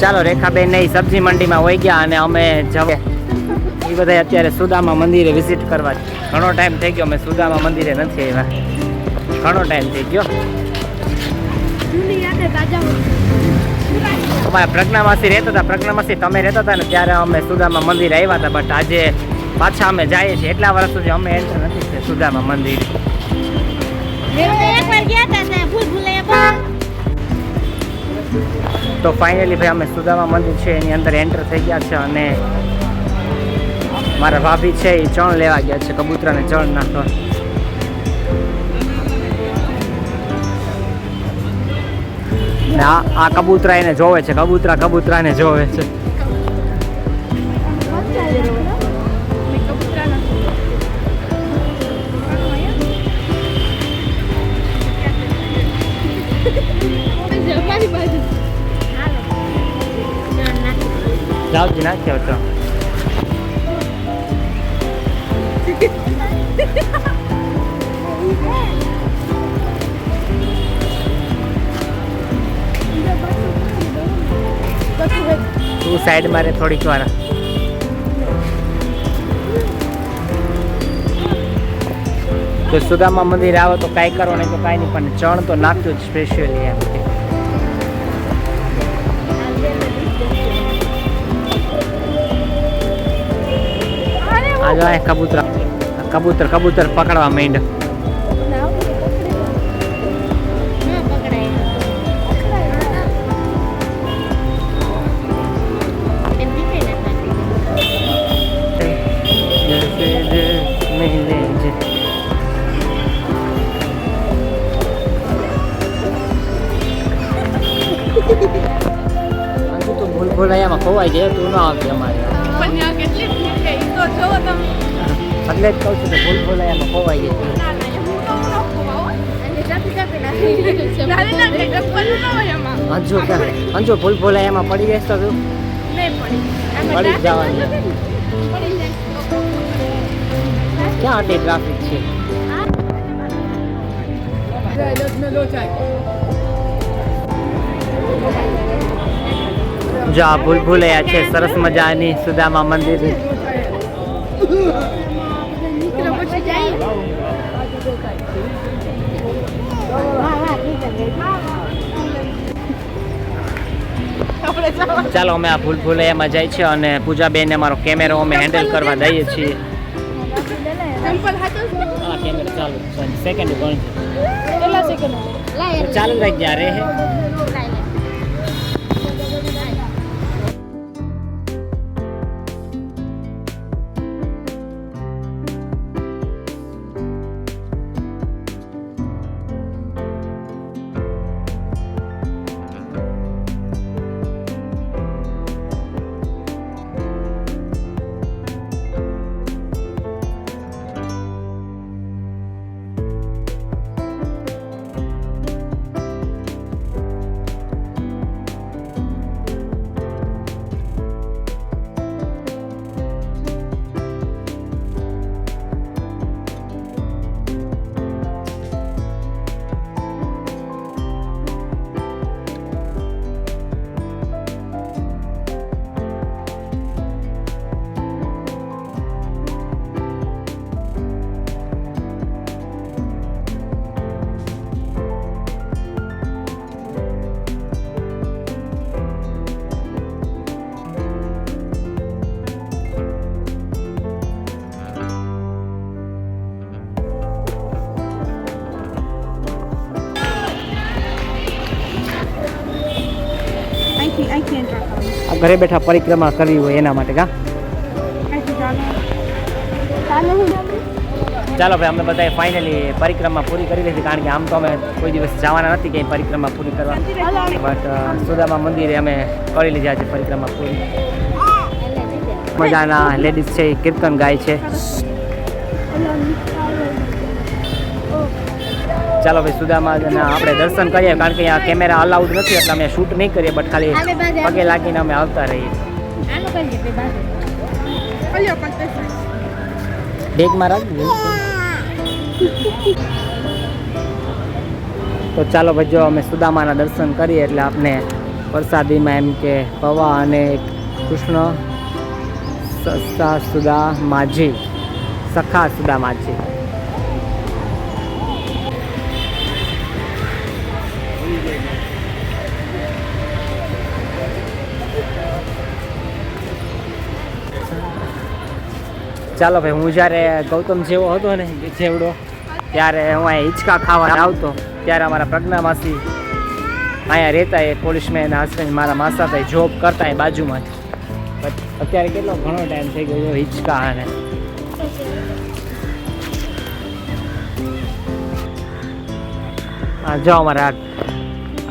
ચાલો રેખાબેન નહીં સબ્જી મંડીમાં વહી ગયા અને અમે જવા. એ બધા અત્યારે સુદામા મંદિરે વિઝિટ કરવા. ઘણો ટાઈમ થઈ ગયો, અમે સુદામા મંદિરે નથી આવ્યા. ઘણો ટાઈમ થઈ ગયો. અમારા પ્રજ્ઞામાસી રહેતા હતા પ્રજ્ઞામાસી તમે રહેતા હતા ને ત્યારે અમે સુદામા મંદિર આવ્યા હતા બટ આજે પાછા અમે જઈએ છીએ. એટલા વર્ષ સુધી અમે એન્ટર નથી સુદામા મંદિર. તો ફાઇનલી ભાઈ અમે સુદામા મંદિર છે, એની અંદર એન્ટર થઈ ગયા છે અને મારા ભાભી છે એ ચણ લેવા ગયા છે, કબૂતરાને ચણ નાખવા. આ કબૂતરા એને જોવે છે, કબૂતરા કબૂતરાને જોવે છે. જાવજી નાખ્યો તો તું સાઈડ મારે થોડીક વાર. તો સુદામા મંદિર આવો તો કાંઈ કરો નહીં તો કાંઈ નહીં, પણ ચણ તો નાખ્યું જ સ્પેશિયલી એમ. આ જો કબૂતર કબૂતર કબૂતર પકડવા માંડ તો ભૂલ અહીંયા ખોવાઈ જાય, તું ના આવતી અમારે. એટલે જ કહું છું કે ભૂલ ભૂલાયામાં ખોવાઈ જાય અંજુ ભૂલ ભૂલાયામાં ક્યાં આટલી ટ્રાફિક છે? જો ભૂલ છે, સરસ મજાની સુદામા મંદિર. ચાલો અમે આ ભૂલ એમાં જાય છે અને પૂજાબેનને અમારો કેમેરો અમે હેન્ડલ કરવા દઈએ છીએ. આ ચાલુ સેકન્ડ ચાલુ રાખ જ્યારે હે ઘરે બેઠા પરિક્રમા કરવી હોય એના માટે કા? ચાલો ભાઈ, અમે બધાએ ફાઇનલી પરિક્રમા પૂરી કરી લીધી, કારણ કે આમ તો અમે કોઈ દિવસ જવાના નથી ક્યાંય પરિક્રમા પૂરી કરવા. બટ સુદામા મંદિરે અમે કરી લીધી આજે પરિક્રમા પૂરી. મજાના લેડીઝ છે કીર્તન ગાય છે. ચાલો ભાઈ સુદામાના આપણે દર્શન કરીએ કારણ કે અહીંયા કેમેરા અલાઉડ નથી એટલે અમે શૂટ નહીં કરીએ બટ ખાલી પગે લાગીને અમે આવતા રહીએ. બેગમાં રાખજો તો ચાલો ભાઈ જો અમે સુદામાના દર્શન કરીએ એટલે આપને પ્રસાદીમાં એમ કે પવા અને કૃષ્ણ સસ્તા સુદા માજી સખા સુદા માજી. ચાલો ભાઈ, હું જ્યારે ગૌતમ જેવો હતો ને જેવડો, ત્યારે હું અહીંયા હિંચકા ખાવા આવતો, ત્યારે અમારા પ્રજ્ઞા માસી અહીંયા રહેતા એ પોલીસમેન, હસબન્ડ, મારા માસા ભાઈ જોબ કરતા એ બાજુમાં. અત્યારે કેટલો ઘણો ટાઈમ થઈ ગયો હિંચકા અને જો અમારા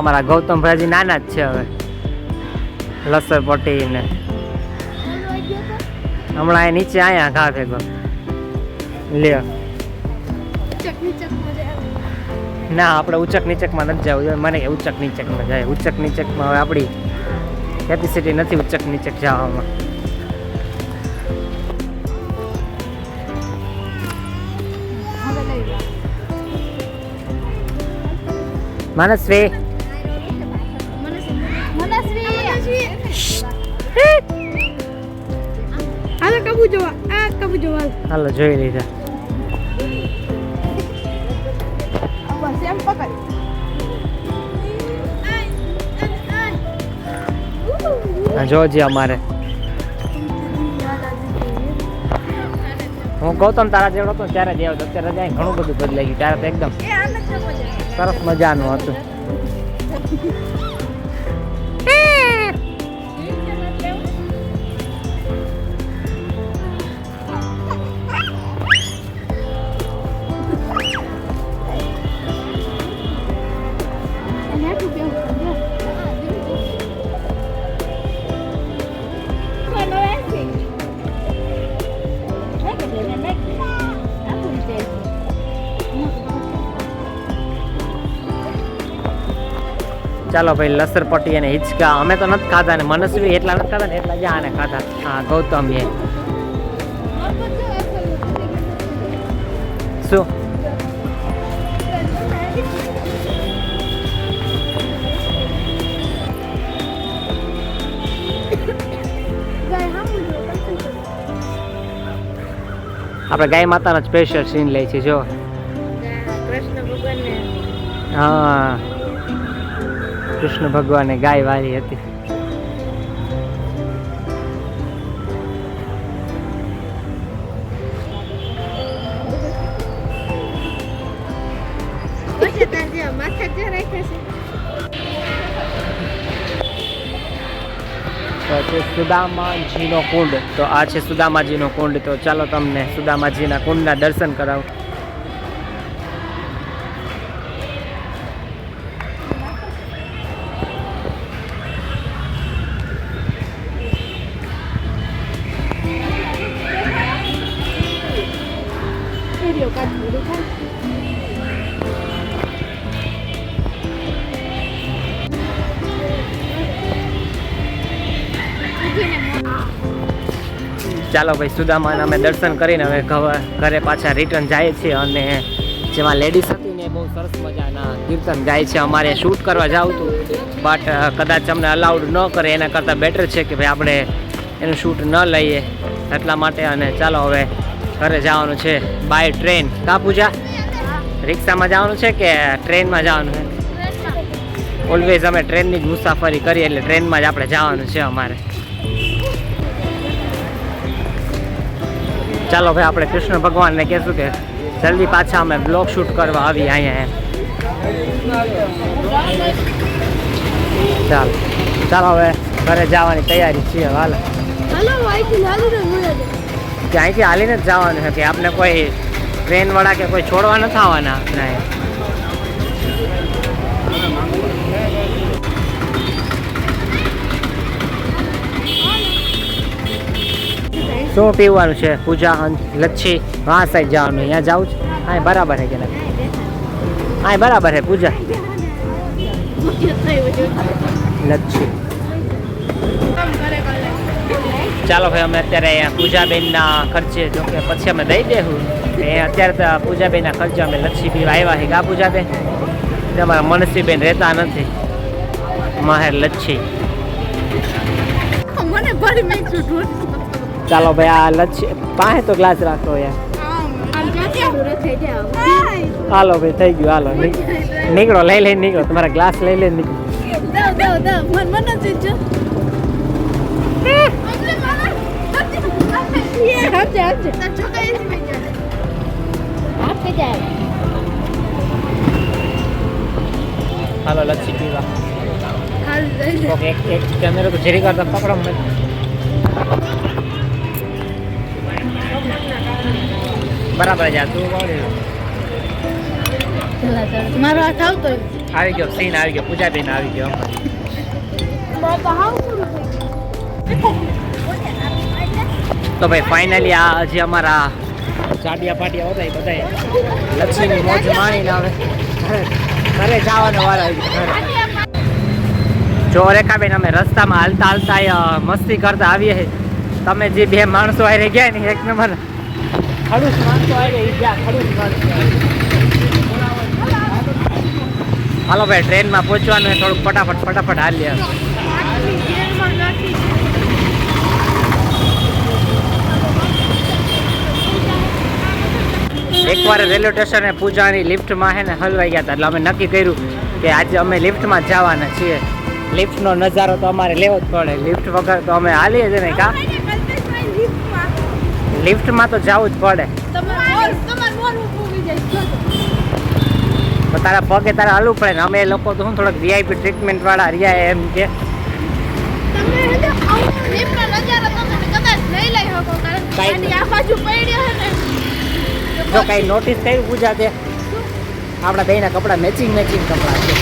અમારા ગૌતમભાઈ નાના જ છે હવે. લસર પટ્ટી ને હમણાં એ નીચે આયા ઘા ભેગો. લ્યો. ના, આપણે ઉચક નીચકમાં નથી જવું. જોઈએ મને કે ઉચક નીચકમાં જાય. ઉચક નીચકમાં હવે આપણી કેપેસિટી નથી ઉચક નીચક જવામાં. માનસ લઈ કબુ જોવા આ કબુ જોવા હાલો જોઈ લીધા. બસ એમ પકડ. જોજે અમારે. હું ગૌતમ તારા જેવડો હતો ત્યારે જ આવ્યો અત્યારે ત્યાં ઘણું બધું બદલાઈ ગયું ત્યારે તો એકદમ સરસ મજાનું હતું. ચાલો ભાઈ, લસરપટ્ટી અને હિંચકા. અમે તો નથી ખાધા ને મનસ્વી એટલા નથી ખાધા ને એટલા જ ખાધા. હા ગૌતમ એ આપણે ગાય માતાનો સ્પેશિયલ સીન લે છે જો. હા. કૃષ્ણ ભગવાને ગાય વાળી હતી. માથા જે રાખ્યા તો છે સુદામાજીનો કુંડ. તો આ છે સુદામાજીનો કુંડ. તો ચાલો તમને સુદામાજીના કુંડના દર્શન કરાવું. ચાલો ભાઈ સુદામાના અમે દર્શન કરીને હવે ઘરે પાછા રિટર્ન જાય છે અને જેમાં લેડીઝ હતી ને બહુ સરસ મજાના કીર્તન ગાય છે. અમારે શૂટ કરવા જાવું હતું બટ કદાચ અમને અલાઉડ ન કરે. એના કરતાં બેટર છે કે ભાઈ આપણે એનું શૂટ ન લઈએ એટલા માટે અને ચાલો હવે ઘરે જવાનું છે બાય ટ્રેન કા પૂજા? રિક્ષામાં જવાનું છે કે ટ્રેનમાં જવાનું છે? ઓલવેઝ અમે ટ્રેનની જ મુસાફરી કરીએ એટલે ટ્રેનમાં જ આપણે જવાનું છે અમારે. ચાલો ભાઈ આપણે કૃષ્ણ ભગવાનને કહેશું કે જલ્દી પાછા અમે બ્લોગ શૂટ કરવા આવી અહીંયા એમ. ચાલો ચાલો હવે ઘરે જવાની તૈયારી છીએ હાલ. હાલો અહીંથી હાલો ને મુયા દે કે અહીંથી હાલીને જ જવાનું છે કે આપણે કોઈ ટ્રેનવાળા કે કોઈ છોડવા નથી આવવાના ના શું પીવાનું છે? પૂજા લચ્છી, હા સાઈડ જવાનું. અહીંયા જાઉં છે. હા બરાબર છે કે નહીં? હા બરાબર છે પૂજા. લચ્છી. ચાલો ભાઈ, અમે અત્યારે અહીંયા પૂજાબેનના ખર્ચે, જો કે પછી અમે દઈ દેવું એ અત્યારે તો પૂજાબેનના ખર્ચે અમે લચ્છી પીવા આવ્યા છે કા પૂજાબેન? તમારા મનસીબેન રહેતા નથી. માહેર લચ્છી. મને ભરી મેં ચાલો ભાઈ આ લચ્છી પાંચ તો ગ્લાસ રાખો યાર હાલો ભાઈ થઈ ગયું હાલો નીકળો લઈ લઈને નીકળો તમારા ગ્લાસ લઈ લઈને નીકળો હાલો લચ્છી પીવા એક એક કેમેરો તો જેરી કરતા પકડો મને બરાબર જા તું મારો હાથ આવતો આવી ગયો સીન આવી ગયો પૂજાબેન આવી ગયો. તો ભાઈ ફાઇનલી આ હજી અમારા ચાટિયા પાટિયા હતા બધા લક્ષ્મીની મોજ માણીને આવે ઘરે જવાનો વાર આવી ગયો જો રેખાબેન અમે રસ્તામાં હાલતા હાલતા મસ્તી કરતા આવીએ તમે જે બે માણસો આવી ગયા ને એક નંબર ખડૂસ માણસો ઈ ગયા ખડૂસ હાલો ભાઈ, ટ્રેનમાં પહોંચવાનું થોડુંક ફટાફટ ફટાફટ હાલીએ. એકવાર રેલવે સ્ટેશને પૂજાની લિફ્ટમાં હે ને હલવાઈ ગયા હતા, એટલે અમે નક્કી કર્યું કે આજે અમે લિફ્ટમાં જવાના છીએ. લિફ્ટનો નજારો તો અમારે લેવો જ પડે. લિફ્ટ વગર તો અમે હાલીએ જ નહીં, કા? લિફ્ટમાં તો જવું જ પડે. તો તારા પગે તારે હલવું પડે ને અમે લોકો તો શું થોડોક વીઆઈપી ટ્રીટમેન્ટ વાળા રહ્યા એમ કે. કાંઈ જો કઈ નોટિસ કર્યું પૂજા તે આપણા બેના કપડા મેચિંગ મેચિંગ કપડા છે.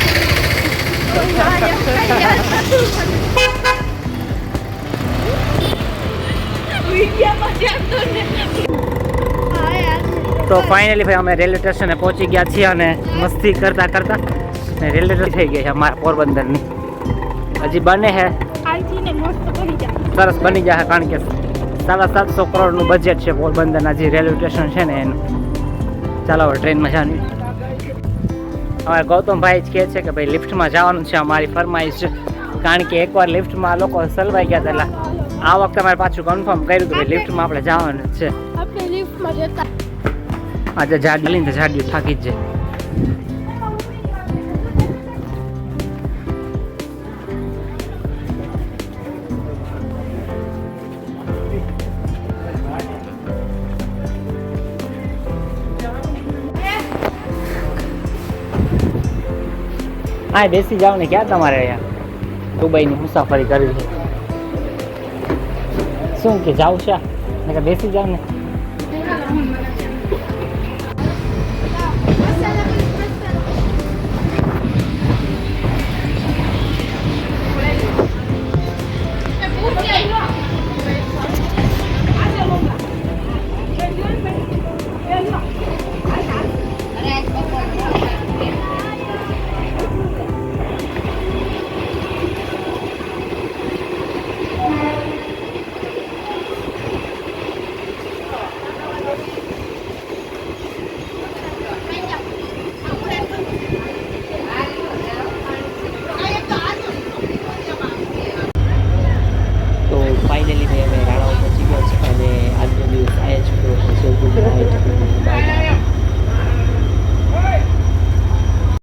તો ફાઇનલી ભાઈ અમે રેલવે સ્ટેશને પહોંચી ગયા છીએ અને મસ્તી કરતા કરતા ને રેલવે થઈ ગઈ છે અમારા પોરબંદરની. હજી બને છે સરસ બની જશે કારણ કે સાડા સાતસો કરોડનું બજેટ છે પોરબંદરના જે રેલવે સ્ટેશન છે ને એનું. ચાલો હવે ટ્રેનમાં જવાની અમારે ગૌતમભાઈ જ કહે છે કે ભાઈ લિફ્ટમાં જવાનું છે અમારી ફરમાઈશ કારણ કે એકવાર લિફ્ટમાં લોકો સલવાઈ ગયા હતા આ વખતે મારે પાછું કન્ફર્મ કર્યું કે ભાઈ લિફ્ટમાં આપણે જવાનું છે. આપણે લિફ્ટમાં જતા. આજે જાડી લઈને જાડી થાકી જ જાય. હા બેસી જાવ ને ક્યાં તમારે અહીંયા? દુબઈની મુસાફરી કરવી છે. શું કે જાવ છે? ને કે બેસી જાવ ને.